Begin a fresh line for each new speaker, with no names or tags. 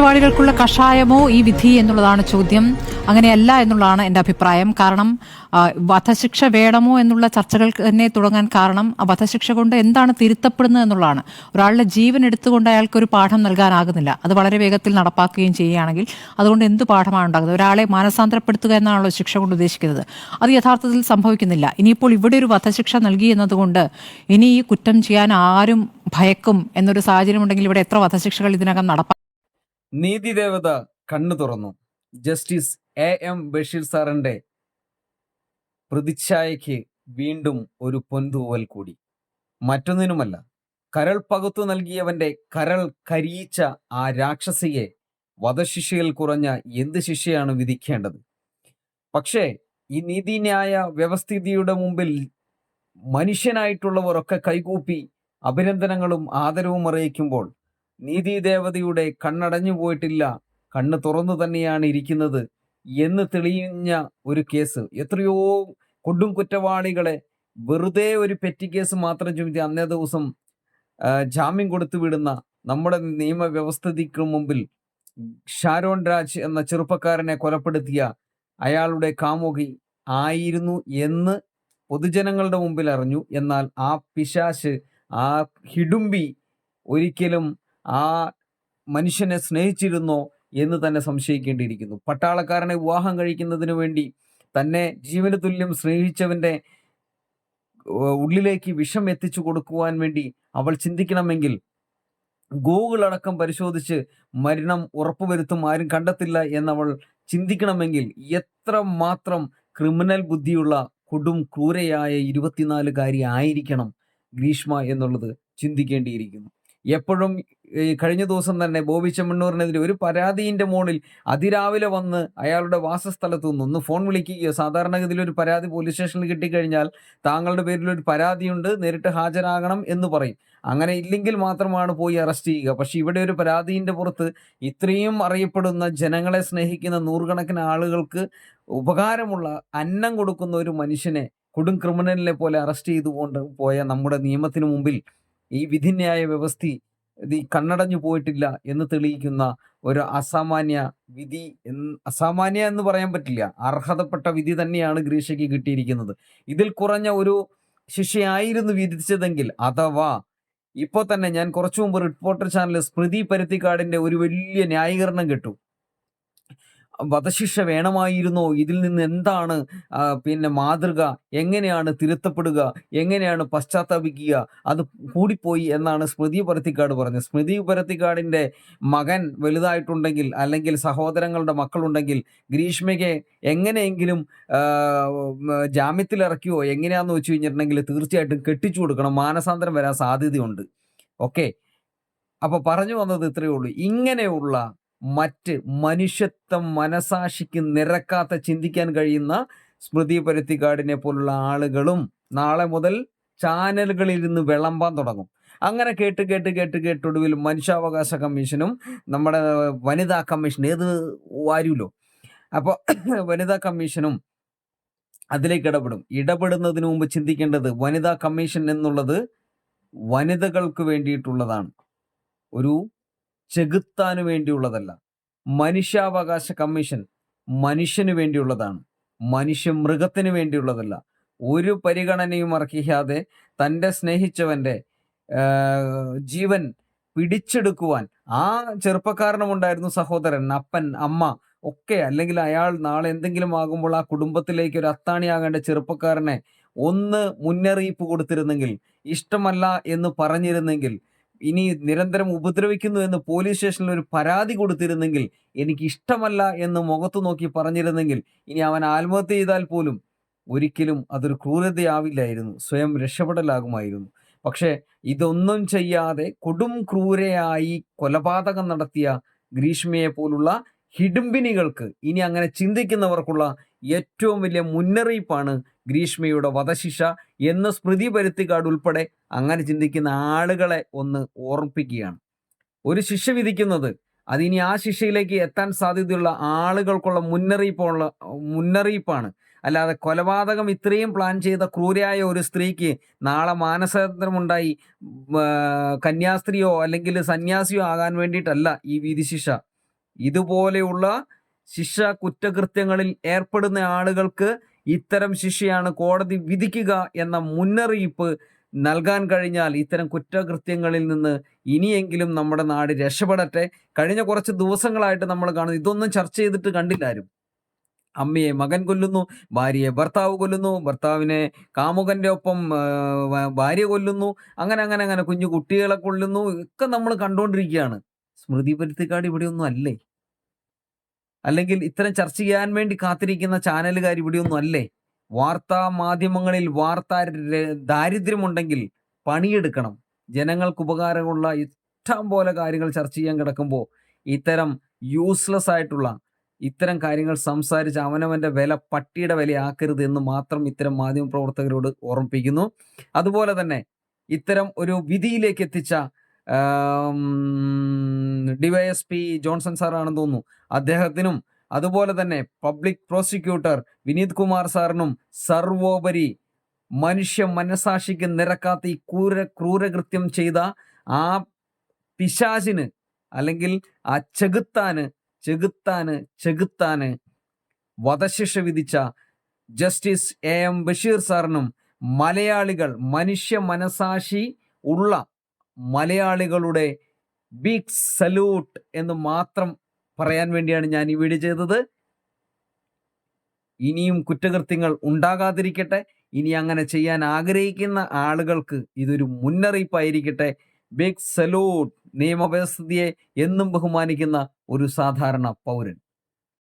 കുറ്റവാളികൾക്കുള്ള കഷായമോ ഈ വിധി എന്നുള്ളതാണ് ചോദ്യം. അങ്ങനെയല്ല എന്നുള്ളതാണ് എന്റെ അഭിപ്രായം. കാരണം വധശിക്ഷ വേണമോ എന്നുള്ള ചർച്ചകൾ തന്നെ തുടങ്ങാൻ കാരണം വധശിക്ഷ കൊണ്ട് എന്താണ് തിരുത്തപ്പെടുന്നത് എന്നുള്ളതാണ്. ഒരാളുടെ ജീവൻ എടുത്തുകൊണ്ട് അയാൾക്ക് ഒരു പാഠം നൽകാനാകുന്നില്ല. അത് വളരെ വേഗത്തിൽ നടപ്പാക്കുകയും ചെയ്യുകയാണെങ്കിൽ അതുകൊണ്ട് എന്ത് പാഠമാണ് ഉണ്ടാകുന്നത്? ഒരാളെ മാനസാന്തരപ്പെടുത്തുക എന്നാണല്ലോ ശിക്ഷ കൊണ്ട് ഉദ്ദേശിക്കുന്നത്. അത് യഥാർത്ഥത്തിൽ സംഭവിക്കുന്നില്ല. ഇനിയിപ്പോൾ ഇവിടെ ഒരു വധശിക്ഷ നൽകി എന്നതുകൊണ്ട് ഇനി ഈ കുറ്റം ചെയ്യാൻ ആരും ഭയക്കും എന്നൊരു സാഹചര്യം ഉണ്ടെങ്കിൽ ഇവിടെ എത്ര വധശിക്ഷകൾ ഇതിനകം നടപ്പാക്കും
നീതിദേവത കണ്ണു തുറന്നു. ജസ്റ്റിസ് എ എം ബഷീർ സാറിന്റെ പ്രതിച്ഛായയ്ക്ക് വീണ്ടും ഒരു പൊൻതൂവൽ കൂടി. മറ്റൊന്നിനുമല്ല കരൾ പകുത്തു നൽകിയവന്റെ കരൾ കരിയിച്ച ആ രാക്ഷസിയെ വധശിക്ഷയിൽ കുറഞ്ഞ എന്ത് ശിക്ഷയാണ് വിധിക്കേണ്ടത്? പക്ഷേ ഈ നീതിന്യായ വ്യവസ്ഥിതിയുടെ മുമ്പിൽ മനുഷ്യനായിട്ടുള്ളവരൊക്കെ കൈകൂപ്പി അഭിനന്ദനങ്ങളും ആദരവും അറിയിക്കുമ്പോൾ നീതിദേവതയുടെ കണ്ണടഞ്ഞു പോയിട്ടില്ല. കണ്ണ് തുറന്നു തന്നെയാണ് ഇരിക്കുന്നത് എന്ന് തെളിഞ്ഞ ഒരു കേസ്. എത്രയോ കൊടും കുറ്റവാളികളെ വെറുതെ ഒരു പെറ്റി കേസ് മാത്രം ചുമത്തി അന്നേ ദിവസം ജാമ്യം കൊടുത്തു വിടുന്ന നമ്മുടെ നിയമവ്യവസ്ഥിതിക്ക് മുമ്പിൽ ഷാരോൺ രാജ് എന്ന ചെറുപ്പക്കാരനെ കൊലപ്പെടുത്തിയ അയാളുടെ കാമുകി ആയിരുന്നു എന്ന് പൊതുജനങ്ങളുടെ മുമ്പിൽ അറിഞ്ഞു. എന്നാൽ ആ പിശാശ് ആ ഹിഡുംബി ഒരിക്കലും ആ മനുഷ്യനെ സ്നേഹിച്ചിരുന്നോ എന്ന് തന്നെ സംശയിക്കേണ്ടിയിരിക്കുന്നു. പട്ടാളക്കാരനെ വിവാഹം കഴിക്കുന്നതിനു വേണ്ടി തന്നെ ജീവന തുല്യം സ്നേഹിച്ചവന്റെ ഏഹ്, ഉള്ളിലേക്ക് വിഷം എത്തിച്ചു കൊടുക്കുവാൻ വേണ്ടി അവൾ ചിന്തിക്കണമെങ്കിൽ ഗൂഗിൾ അടക്കം പരിശോധിച്ച് മരണം ഉറപ്പുവരുത്തും ആരും കണ്ടെത്തില്ല എന്നവൾ ചിന്തിക്കണമെങ്കിൽ എത്ര മാത്രം ക്രിമിനൽ ബുദ്ധിയുള്ള കൊടും ക്രൂരയായ ഇരുപത്തിനാലുകാരി ആയിരിക്കണം ഗ്രീഷ്മ എന്നുള്ളത് ചിന്തിക്കേണ്ടിയിരിക്കുന്നു. എപ്പോഴും ഈ കഴിഞ്ഞ ദിവസം തന്നെ ബോബി ചെമ്മണ്ണൂറിനെതിരെ ഒരു പരാതിയിന്റെ മുകളിൽ അതിരാവിലെ വന്ന് അയാളുടെ വാസസ്ഥലത്ത് നിന്ന് ഒന്ന് ഫോൺ വിളിക്കുകയോ സാധാരണഗതിയിൽ ഒരു പരാതി പോലീസ് സ്റ്റേഷനിൽ കിട്ടിക്കഴിഞ്ഞാൽ താങ്കളുടെ പേരിൽ ഒരു പരാതിയുണ്ട് നേരിട്ട് ഹാജരാകണം എന്ന് പറയും. അങ്ങനെ ഇല്ലെങ്കിൽ മാത്രമാണ് പോയി അറസ്റ്റ് ചെയ്യുക. പക്ഷെ ഇവിടെ ഒരു പരാതിന്റെ പുറത്ത് ഇത്രയും അറിയപ്പെടുന്ന ജനങ്ങളെ സ്നേഹിക്കുന്ന നൂറുകണക്കിന് ആളുകൾക്ക് ഉപകാരമുള്ള അന്നം കൊടുക്കുന്ന ഒരു മനുഷ്യനെ കൊടും ക്രിമിനലിനെ പോലെ അറസ്റ്റ് ചെയ്തുകൊണ്ട് പോയ നമ്മുടെ നിയമത്തിന് മുമ്പിൽ ഈ വിധിന്യായ വ്യവസ്ഥ ഇത് കണ്ണടഞ്ഞു പോയിട്ടില്ല എന്ന് തെളിയിക്കുന്ന ഒരു അസാമാന്യ വിധി അസാമാന്യ എന്ന് പറയാൻ പറ്റില്ല. അർഹതപ്പെട്ട വിധി തന്നെയാണ് ഗ്രീഷയ്ക്ക് കിട്ടിയിരിക്കുന്നത്. ഇതിൽ കുറഞ്ഞ ഒരു ശിക്ഷയായിരുന്നു വിധിച്ചതെങ്കിൽ അഥവാ ഇപ്പോൾ തന്നെ ഞാൻ കുറച്ചു മുമ്പ് റിപ്പോർട്ടർ ചാനൽ സ്മൃതി പരുത്തിക്കാടിന്റെ ഒരു വലിയ ന്യായീകരണം കേട്ടു. വധശിക്ഷ വേണമായിരുന്നോ? ഇതിൽ നിന്ന് എന്താണ് പിന്നെ മാതൃക? എങ്ങനെയാണ് തിരുത്തപ്പെടുക? എങ്ങനെയാണ് പശ്ചാത്താപിക്കുക? അത് കൂടിപ്പോയി എന്നാണ് സ്മൃതി പരത്തിക്കാട് പറഞ്ഞത്. സ്മൃതി പരത്തിക്കാടിന്റെ മകൻ വലുതായിട്ടുണ്ടെങ്കിൽ അല്ലെങ്കിൽ സഹോദരങ്ങളുടെ മക്കളുണ്ടെങ്കിൽ ഗ്രീഷ്മയ്ക്ക് എങ്ങനെയെങ്കിലും ജാമ്യത്തിലിറക്കിയോ? എങ്ങനെയാണെന്ന് വെച്ച് കഴിഞ്ഞിട്ടുണ്ടെങ്കിൽ തീർച്ചയായിട്ടും കെട്ടിച്ചു കൊടുക്കണം. മാനസാന്തരം വരാൻ സാധ്യതയുണ്ട്. ഓക്കെ. അപ്പോൾ പറഞ്ഞു വന്നത് ഇത്രയേ ഉള്ളൂ. ഇങ്ങനെയുള്ള മറ്റ് മനുഷ്യത്വം മനസാക്ഷിക്ക് നിരക്കാത്ത ചിന്തിക്കാൻ കഴിയുന്ന സ്മൃതി പരുത്തിക്കാടിനെ പോലുള്ള ആളുകളും നാളെ മുതൽ ചാനലുകളിൽ ഇരുന്ന് വിളമ്പാൻ തുടങ്ങും. അങ്ങനെ കേട്ട് കേട്ട് കേട്ട് കേട്ടൊടുവിൽ മനുഷ്യാവകാശ കമ്മീഷനും നമ്മുടെ വനിതാ കമ്മീഷൻ ഏത് വാരുമല്ലോ അപ്പോൾ വനിതാ കമ്മീഷനും അതിലേക്ക് ഇടപെടും. ഇടപെടുന്നതിന് മുമ്പ് ചിന്തിക്കേണ്ടത് വനിതാ കമ്മീഷൻ എന്നുള്ളത് വനിതകൾക്ക് വേണ്ടിയിട്ടുള്ളതാണ്. ഒരു ചെകുത്താന് വേണ്ടിയുള്ളതല്ല. മനുഷ്യാവകാശ കമ്മീഷൻ മനുഷ്യന് വേണ്ടിയുള്ളതാണ്. മനുഷ്യ മൃഗത്തിന് വേണ്ടിയുള്ളതല്ല. ഒരു പരിഗണനയും അർഹിക്കാതെ തന്റെ സ്നേഹിച്ചവന്റെ ജീവൻ പിടിച്ചെടുക്കുവാൻ ആ ചെറുപ്പക്കാരനുമുണ്ടായിരുന്നു സഹോദരൻ അപ്പൻ അമ്മ ഒക്കെ അല്ലെങ്കിൽ അയാൾ നാളെ എന്തെങ്കിലും ആകുമ്പോൾ ആ കുടുംബത്തിലേക്ക് ഒരു അത്താണിയാകേണ്ട ചെറുപ്പക്കാരനെ ഒന്ന് മുന്നറിയിപ്പ് കൊടുത്തിരുന്നെങ്കിൽ ഇഷ്ടമല്ല എന്ന് പറഞ്ഞിരുന്നെങ്കിൽ ഇനി നിരന്തരം ഉപദ്രവിക്കുന്നു എന്ന് പോലീസ് സ്റ്റേഷനിൽ ഒരു പരാതി കൊടുത്തിരുന്നെങ്കിൽ എനിക്ക് ഇഷ്ടമല്ല എന്ന് മുഖത്തു നോക്കി പറഞ്ഞിരുന്നെങ്കിൽ ഇനി അവൻ ആത്മഹത്യ ചെയ്താൽ പോലും ഒരിക്കലും അതൊരു ക്രൂരതയാവില്ലായിരുന്നു. സ്വയം രക്ഷപ്പെടലാകുമായിരുന്നു. പക്ഷേ ഇതൊന്നും ചെയ്യാതെ കൊടും ക്രൂരയായി കൊലപാതകം നടത്തിയ ഗ്രീഷ്മയെ പോലുള്ള ഹിഡുംബിനികൾക്ക് ഇനി അങ്ങനെ ചിന്തിക്കുന്നവർക്കുള്ള ഏറ്റവും വലിയ മുന്നറിയിപ്പാണ് ഗ്രീഷ്മയുടെ വധശിക്ഷ എന്ന സ്മൃതി പരുത്തിക്കാട് ഉൾപ്പെടെ അങ്ങനെ ചിന്തിക്കുന്ന ആളുകളെ ഒന്ന് ഓർമ്മിപ്പിക്കുകയാണ്. ഒരു ശിക്ഷ വിധിക്കുന്നത് അതിനി ആ ശിക്ഷയിലേക്ക് എത്താൻ സാധ്യതയുള്ള ആളുകൾക്കുള്ള മുന്നറിയിപ്പുള്ള മുന്നറിയിപ്പാണ്. അല്ലാതെ കൊലപാതകം ഇത്രയും പ്ലാൻ ചെയ്ത ക്രൂരയായ ഒരു സ്ത്രീക്ക് നാളെ മാനസാന്തരമുണ്ടായി കന്യാസ്ത്രീയോ അല്ലെങ്കിൽ സന്യാസിയോ ആകാൻ വേണ്ടിയിട്ടല്ല ഈ വിധിശിക്ഷ. ഇതുപോലെയുള്ള ശിക്ഷ കുറ്റകൃത്യങ്ങളിൽ ഏർപ്പെടുന്ന ആളുകൾക്ക് ഇത്തരം ശിക്ഷയാണ് കോടതി വിധിക്കുക എന്ന മുന്നറിയിപ്പ് നൽകാൻ കഴിഞ്ഞാൽ ഇത്തരം കുറ്റകൃത്യങ്ങളിൽ നിന്ന് ഇനിയെങ്കിലും നമ്മുടെ നാട് രക്ഷപ്പെടട്ടെ. കഴിഞ്ഞ കുറച്ച് ദിവസങ്ങളായിട്ട് നമ്മൾ കാണുന്നു. ഇതൊന്നും ചർച്ച ചെയ്തിട്ട് കണ്ടില്ല ആരും. അമ്മയെ മകൻ കൊല്ലുന്നു ഭാര്യയെ ഭർത്താവ് കൊല്ലുന്നു ഭർത്താവിനെ കാമുകന്റെ ഒപ്പം ഭാര്യ കൊല്ലുന്നു അങ്ങനെ അങ്ങനെ അങ്ങനെ കുഞ്ഞു കുട്ടികളെ കൊല്ലുന്നു ഒക്കെ നമ്മൾ കണ്ടുകൊണ്ടിരിക്കുകയാണ് സ്മൃതി പരുത്തിക്കാട് ഇവിടെയൊന്നും അല്ലേ? അല്ലെങ്കിൽ ഇത്തരം ചർച്ച ചെയ്യാൻ വേണ്ടി കാത്തിരിക്കുന്ന ചാനലുകാർ ഇവിടെയൊന്നും അല്ലേ? വാർത്താ മാധ്യമങ്ങളിൽ വാർത്താ ദാരിദ്ര്യമുണ്ടെങ്കിൽ പണിയെടുക്കണം. ജനങ്ങൾക്ക് ഉപകാരമുള്ള ഇഷ്ടം പോലെ കാര്യങ്ങൾ ചർച്ച ചെയ്യാൻ കിടക്കുമ്പോൾ ഇത്തരം യൂസ്ലെസ് ആയിട്ടുള്ള ഇത്തരം കാര്യങ്ങൾ സംസാരിച്ച് അവനവന്റെ വില പട്ടിയുടെ വിലയാക്കരുത് എന്ന് മാത്രം ഇത്തരം മാധ്യമ പ്രവർത്തകരോട് ഓർമ്മിപ്പിക്കുന്നു. അതുപോലെ തന്നെ ഇത്തരം ഒരു വിധിയിലേക്ക് എത്തിച്ച ഡിവൈഎസ്പി ജോൺസൺ സാറാണെന്ന് തോന്നുന്നു. അദ്ദേഹത്തിനും അതുപോലെ തന്നെ പബ്ലിക് പ്രോസിക്യൂട്ടർ വിനീത് കുമാർ സാറിനും സർവോപരി മനുഷ്യ മനസാക്ഷിക്ക് നിരക്കാത്ത ഈ ക്രൂര ക്രൂരകൃത്യം ചെയ്ത ആ പിശാചിന് അല്ലെങ്കിൽ ആ ചെകുത്താന് ചെകുത്താന് ചെകുത്താന് വധശിക്ഷ വിധിച്ച ജസ്റ്റിസ് എ എം ബഷീർ സാറിനും മലയാളികൾ മനുഷ്യ മനസാക്ഷി ഉള്ള മലയാളികളുടെ ബിഗ് സല്യൂട്ട് എന്ന് മാത്രം പറയാൻ വേണ്ടിയാണ് ഞാൻ ഈ വീഡിയോ ചെയ്തത്. ഇനിയും കുറ്റകൃത്യങ്ങൾ ഉണ്ടാകാതിരിക്കട്ടെ. ഇനി അങ്ങനെ ചെയ്യാൻ ആഗ്രഹിക്കുന്ന ആളുകൾക്ക് ഇതൊരു മുന്നറിയിപ്പായിരിക്കട്ടെ. ബിഗ് സല്യൂട്ട് നിയമവ്യവസ്ഥയെ എന്നും ബഹുമാനിക്കുന്ന ഒരു സാധാരണ പൗരൻ.